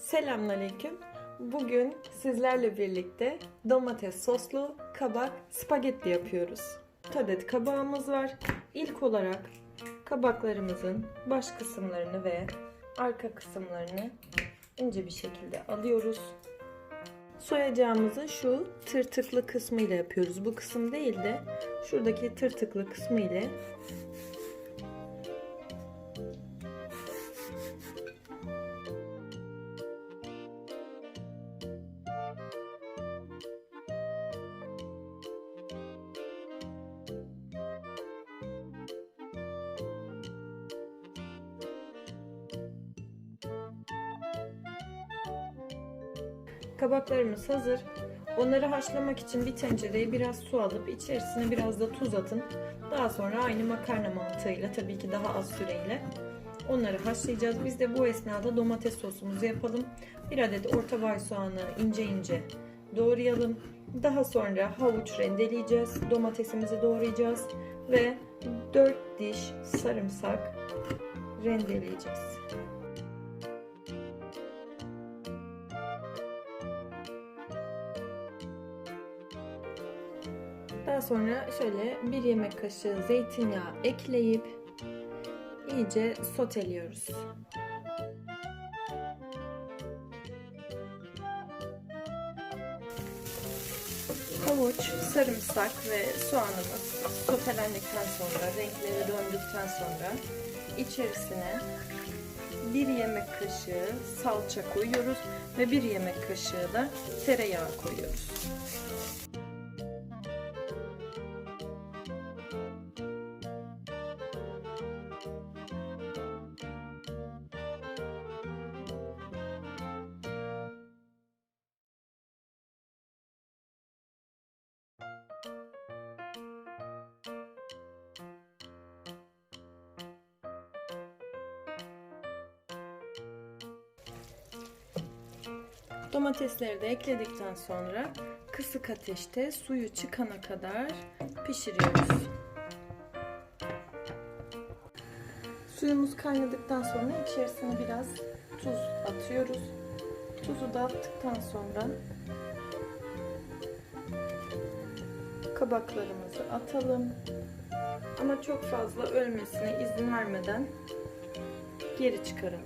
Selamünaleyküm. Bugün sizlerle birlikte domates soslu kabak spagetti yapıyoruz. 4 adet kabağımız var. İlk olarak kabaklarımızın baş kısımlarını ve arka kısımlarını ince bir şekilde alıyoruz. Soyacağımızı şu tırtıklı kısmı ile yapıyoruz. Bu kısım değil de şuradaki tırtıklı kısmı ile Kabaklarımız hazır. Onları haşlamak için bir tencereye biraz su alıp içerisine biraz da tuz atın. Daha sonra aynı makarna mantığıyla tabii ki daha az süreyle onları haşlayacağız. Biz de bu esnada domates sosumuzu yapalım. Bir adet orta boy soğanı ince ince doğrayalım. Daha sonra havuç rendeleyeceğiz. Domatesimizi doğrayacağız ve 4 diş sarımsak rendeleyeceğiz. Daha sonra şöyle bir yemek kaşığı zeytinyağı ekleyip iyice soteliyoruz. Havuç, sarımsak ve soğanımız sotelendikten sonra, renkleri döndükten sonra içerisine bir yemek kaşığı salça koyuyoruz ve bir yemek kaşığı da tereyağı koyuyoruz. Domatesleri de ekledikten sonra kısık ateşte suyu çıkana kadar pişiriyoruz. Suyumuz kaynadıktan sonra içerisine biraz tuz atıyoruz. Tuzu da attıktan sonra kabaklarımızı atalım. Ama çok fazla ölmesine izin vermeden geri çıkaralım.